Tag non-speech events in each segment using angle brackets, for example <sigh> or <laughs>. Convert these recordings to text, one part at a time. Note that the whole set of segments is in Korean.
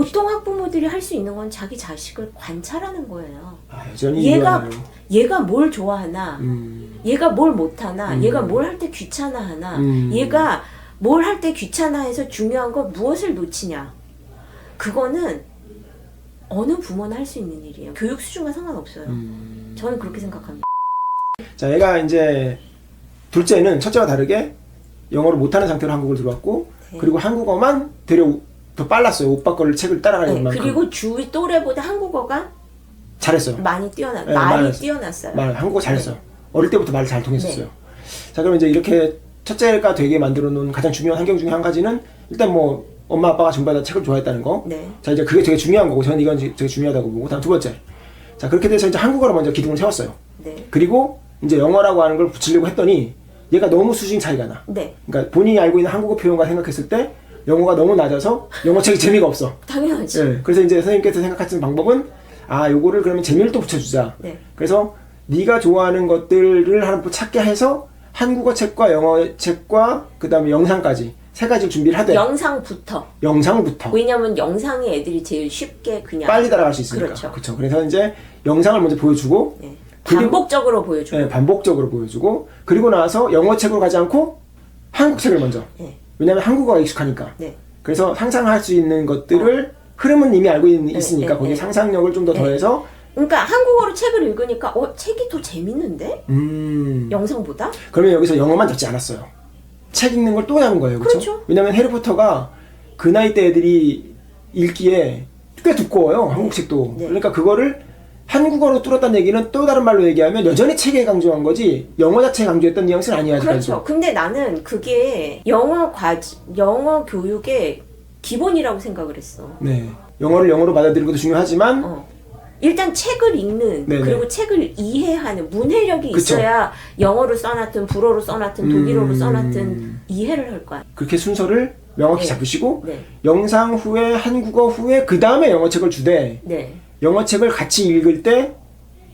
보통 학부모들이 할 수 있는 건 자기 자식을 관찰하는 거예요. 아, 여전히 얘가 이해하나요? 얘가 뭘 좋아하나, 음, 얘가 뭘 못하나, 음. 얘가 뭘 할 때 귀찮아하나, 음. 얘가 뭘 할 때 귀찮아해서 중요한 건 무엇을 놓치냐. 그거는 어느 부모나 할 수 있는 일이에요. 교육 수준과 상관없어요. 음. 저는 그렇게 생각합니다. 자, 얘가 이제 둘째는 첫째와 다르게 영어를 못하는 상태로 한국을 들어왔고 네. 그리고 한국어만 되려 더 빨랐어요. 오빠 거를 책을 따라가는 네, 만큼 그리고 주위 또래보다 한국어가 잘했어요. 많이 뛰어나, 네, 많이 많이 뛰어났어요. 말 한국어 잘했어요. 어릴 때부터 말을 잘 통했었어요. 네. 자, 그럼 이제 이렇게 첫째가 되게 만들어 놓은 가장 중요한 환경 중에 한 가지는 일단 뭐 엄마 아빠가 전부 다 책을 좋아했다는 거. 네. 자, 이제 그게 되게 중요한 거고 저는 이건 되게 중요하다고 보고 다음 두 번째. 자, 그렇게 돼서 이제 한국어를 먼저 기둥을 세웠어요. 네. 그리고 이제 영어라고 하는 걸 붙이려고 했더니 얘가 너무 수준 차이가 나. 네. 그러니까 본인이 알고 있는 한국어 표현과 생각했을 때 영어가 너무 낮아서 영어 책이 재미가 없어. <laughs> 당연하지. 예. 그래서 이제 선생님께서 생각하시는 방법은 아, 요거를 그러면 재미를 또 붙여주자. 네. 그래서 네가 좋아하는 것들을 하나 또 찾게 해서 한국어 책과 영어 책과 그다음에 영상까지 세 가지를 준비를 하되 영상부터. 영상부터 왜냐면 영상이 애들이 제일 쉽게 그냥 빨리 따라갈 수 있으니까. 그렇죠. 그렇죠. 그래서 이제 영상을 먼저 보여주고 네. 그리고- 반복적으로 보여주고 예, 반복적으로 보여주고 그리고 나서 영어 책으로 가지 않고 한국 책을 먼저. 네. 왜냐하면 한국어가 익숙하니까. 네. 그래서 상상할 수 있는 것들을 흐름은 이미 알고 있, 네, 있으니까 네, 거기에 네. 상상력을 좀더 네. 더해서 그러니까 한국어로 책을 읽으니까 어 책이 더 재밌는데 음 영상보다 그러면 여기서 영어만 잡지 않았어요. 책 읽는 걸 또 잡은 거예요. 그렇죠? 그렇죠. 왜냐면 해리포터가 그 나이 때 애들이 읽기에 꽤 두꺼워요. 한국 책도. 네. 그러니까 그거를 한국어로 뚫었다는 얘기는 또 다른 말로 얘기하면 여전히 책에 강조한 거지 영어 자체에 강조했던 뉘앙스는. 아직까지도. 그렇죠. 근데 나는 그게 영어 과지 영어 교육의 기본이라고 생각을 했어. 네. 영어를 영어로 받아들이는 것도 중요하지만 어. 일단 책을 읽는 네네. 그리고 책을 이해하는 문해력이 그쵸. 있어야 영어로 써놨든 불어로 써놨든 독일어로 음. 써놨든 이해를 할 거야. 그렇게 순서를 명확히 네. 잡으시고 네, 영상 후에 한국어 후에 그 다음에 영어 책을 주되 네. 영어 책을 같이 읽을 때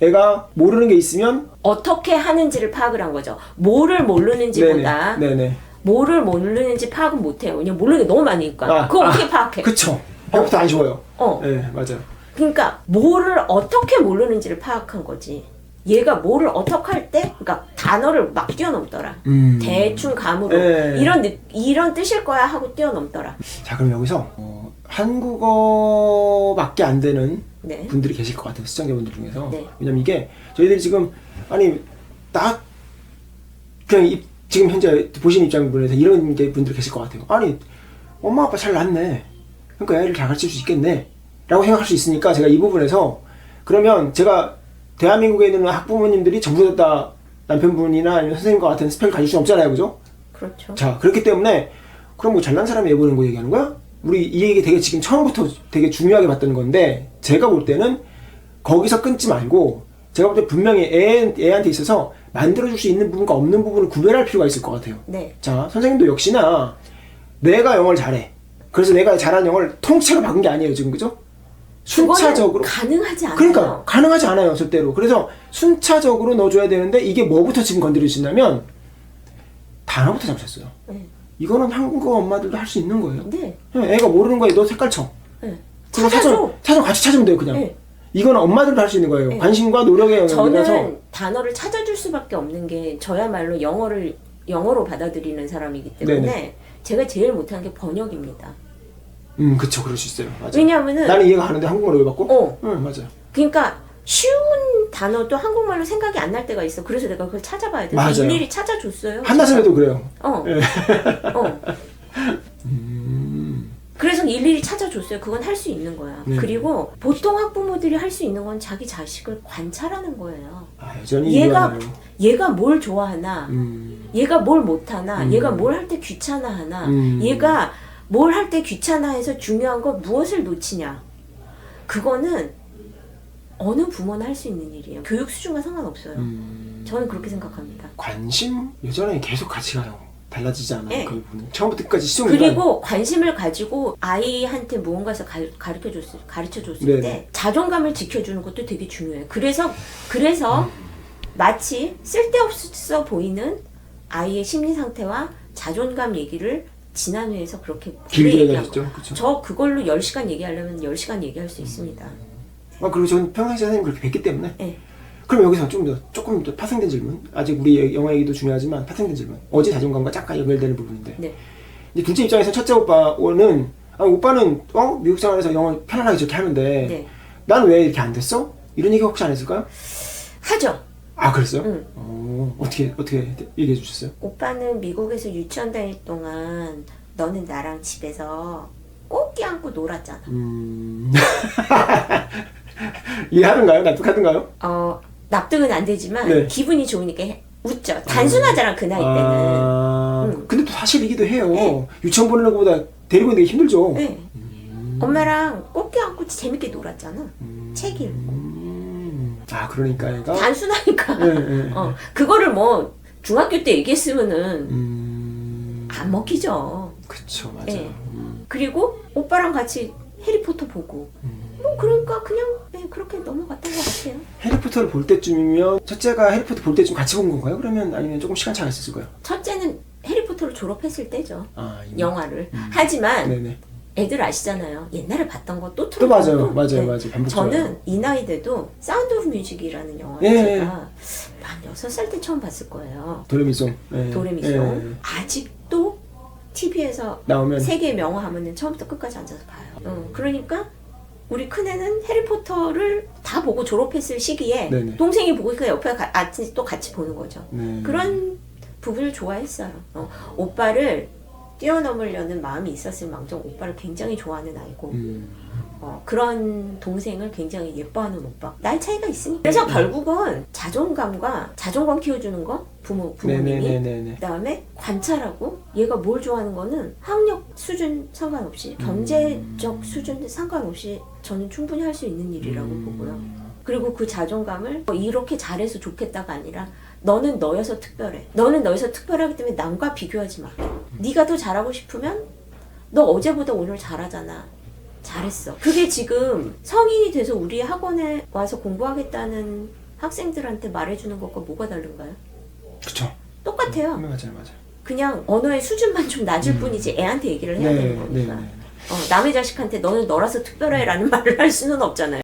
애가 모르는 게 있으면 어떻게 하는지를 파악을 한 거죠. 뭐를 모르는지보다 네네. 네네. 뭐를 모르는지 파악은 못해요. 왜냐면 모르는 게 너무 많으니까. 아, 그거 아. 어떻게 파악해? 그쵸. 해부터 안 쉬워요. 어. 네, 맞아요. 그러니까 뭐를 어떻게 모르는지를 파악한 거지. 얘가 뭐를 어떻게 할 때, 그러니까 단어를 막 뛰어넘더라. 음. 대충 감으로 네. 이런 느- 이런 뜻일 거야 하고 뛰어넘더라. 자, 그럼 여기서 어, 한국어밖에 안 되는 네. 분들이 계실 것 같아요. 시청자분들 중에서. 네. 왜냐면 이게 저희들이 지금 아니 딱 그냥 이- 지금 현재 보시는 입장분에서 이런 게 분들이 계실 것 같아요. 아니 엄마 아빠 잘 낳네. 그러니까 애를 잘 가르칠 수 있겠네. 라고 생각할 수 있으니까 제가 이 부분에서 그러면 제가 대한민국에 있는 학부모님들이 전부 다 남편분이나 아니면 선생님과 같은 스펙을 가질 수는 없잖아요. 그죠? 그렇죠. 자, 그렇기 때문에 그럼 뭐 잘난 사람이 애 보는 거 얘기하는 거야? 우리 이 얘기 되게 지금 처음부터 되게 중요하게 봤던 건데 제가 볼 때는 거기서 끊지 말고 제가 볼 때 분명히 애, 애한테 있어서 만들어줄 수 있는 부분과 없는 부분을 구별할 필요가 있을 것 같아요. 네. 자, 선생님도 역시나 내가 영어를 잘해. 그래서 내가 잘하는 영어를 통째로 박은 게 아니에요, 지금 그죠? 순차적으로. 가능하지 않아요. 그러니까 가능하지 않아요, 절대로. 그래서 순차적으로 넣어줘야 되는데 이게 뭐부터 지금 건드리시냐면 단어부터 잡으셨어요. 네. 이거는 한국어 엄마들도 할 수 있는 거예요. 네. 그냥 애가 모르는 거에 너 색깔 쳐. 네. 그거 찾아줘. 사전, 사전 같이 찾으면 돼요, 그냥. 네. 이거는 엄마들도 할 수 있는 거예요. 네. 관심과 노력의. 저는 단어를 찾아줄 수밖에 없는 게 저야말로 영어를 영어로 받아들이는 사람이기 때문에 네네. 제가 제일 못하는 게 번역입니다. 음, 그쵸, 그럴 수 있어요. 맞아. 왜냐하면은 나는 이해가 가는데 한국말로 왜 받고? 어 응, 맞아요. 그러니까 쉬운 단어도 한국말로 생각이 안 날 때가 있어. 그래서 내가 그걸 찾아봐야 돼. 맞아요. 일일이 찾아줬어요. 한나선에도 그래요. 어. 예. 어. 음, 그래서 일일이 찾아줬어요. 그건 할 수 있는 거야. 네. 그리고 보통 학부모들이 할 수 있는 건 자기 자식을 관찰하는 거예요. 아, 여전히 얘가 이해하나요? 얘가 뭘 좋아하나, 음, 얘가 뭘 못하나, 음. 얘가 뭘 할 때 귀찮아하나, 음. 얘가 뭘 할 때 귀찮아해서 중요한 건 무엇을 놓치냐. 그거는 어느 부모나 할 수 있는 일이에요. 교육 수준과 상관없어요. 음. 저는 그렇게 생각합니다. 관심 여전히 계속 같이 가요. 달라지지 않아요. 네. 그 부분은 처음부터 끝까지 시종일관. 그리고 관심을 가지고 아이한테 무언가에서 가르쳐 줬을 가르쳐 줬을. 때 자존감을 지켜주는 것도 되게 중요해요. 그래서 그래서 마치 쓸데없어 보이는 아이의 심리 상태와 자존감 얘기를 지난 회에서 그렇게 길게. 거. 그렇죠. 저 그걸로 10시간 얘기하려면 10시간 얘기할 수 있습니다. 아 그리고 저는 평상시에 선생님 그렇게 뵀기 때문에 네. 그럼 여기서 좀 더 조금 더 파생된 질문 아직 우리 영화 얘기도 중요하지만 파생된 질문 어제 자존감과 약간 연결되는 부분인데 네. 이제 둘째 입장에서 첫째 오빠는 아 오빠는 어 미국 생활에서 영어 편안하게 저렇게 하는데 네. 나는 왜 이렇게 안 됐어? 이런 얘기 혹시 안 했을까요? 하죠. 아 그랬어요? 응. 어, 어떻게 어떻게 얘기해 주셨어요? 오빠는 미국에서 유치원 다닐 동안 너는 나랑 집에서 꼭 껴안고 놀았잖아. 음 <laughs> <laughs> 이해하는가요? 납득하던가요? 어, 납득은 안 되지만 네. 기분이 좋으니까 해- 웃죠. 단순하잖아 그 나이 때는. 아, 응. 근데 또 사실이기도 해요. 네. 유치원 보내는 것보다 데리고 있는 게 힘들죠. 네. 엄마랑 꼭 껴안고 재밌게 놀았잖아. 책 읽고. 음, 아 그러니까 얘가 단순하니까. 네, 네. 어, 그거를 뭐 중학교 때 얘기했으면은 음, 안 먹히죠. 그쵸 맞아. 네. 음, 그리고 오빠랑 같이 해리포터 보고. 뭐 그러니까 그냥 네, 그렇게 넘어갔던 것 같아요. 해리포터를 볼 때쯤이면 첫째가 해리포터 볼 때쯤 같이 본 건가요? 그러면 아니면 조금 시간 차가 있었을까요? 첫째는 해리포터를 졸업했을 때죠. 아 이미. 영화를. 하지만 네네. 애들 아시잖아요. 옛날에 봤던 거또또 틀어보고. 맞아요, 맞아요, 네. 맞아요. 반복 저는. 이 나이 때도 사운드 오브 뮤직이라는 영화를 예, 제가 예. 만 여섯 살 때 처음 봤을 거예요. 도레미송. 네. 도레미송. 네. 아직도 TV에서 나오면 세계 명화 하면은 처음부터 끝까지 앉아서 봐요. 어, 그러니까 우리 큰애는 해리포터를 다 보고 졸업했을 시기에 네네. 동생이 보니까 옆에 가, 같이 또 같이 보는 거죠. 네. 그런 부분을 좋아했어요. 어, 오빠를 뛰어넘으려는 마음이 있었을 망정 오빠를 굉장히 좋아하는 아이고 음, 어, 그런 동생을 굉장히 예뻐하는 오빠. 나이 차이가 있으니까. 그래서 결국은 자존감과 자존감 키워주는 거 부모 부모님이 네네네네네. 그다음에 관찰하고 얘가 뭘 좋아하는 거는 학력 수준 상관없이 경제적 수준 상관없이 저는 충분히 할 수 있는 일이라고 음. 보고요. 그리고 그 자존감을 뭐 이렇게 잘해서 좋겠다가 아니라 너는 너여서 특별해. 너는 너여서 특별하기 때문에 남과 비교하지 마. 네가 더 잘하고 싶으면 너 어제보다 오늘 잘하잖아. 잘했어. 그게 지금 성인이 돼서 우리 학원에 와서 공부하겠다는 학생들한테 말해주는 것과 뭐가 다른가요? 그쵸. 똑같아요. 네, 맞아요, 맞아요. 그냥 언어의 수준만 좀 낮을 뿐이지 애한테 얘기를 해야 되는 거니까. 네. 어, 남의 자식한테 너는 너라서 특별해라는 <laughs> 말을 할 수는 없잖아요.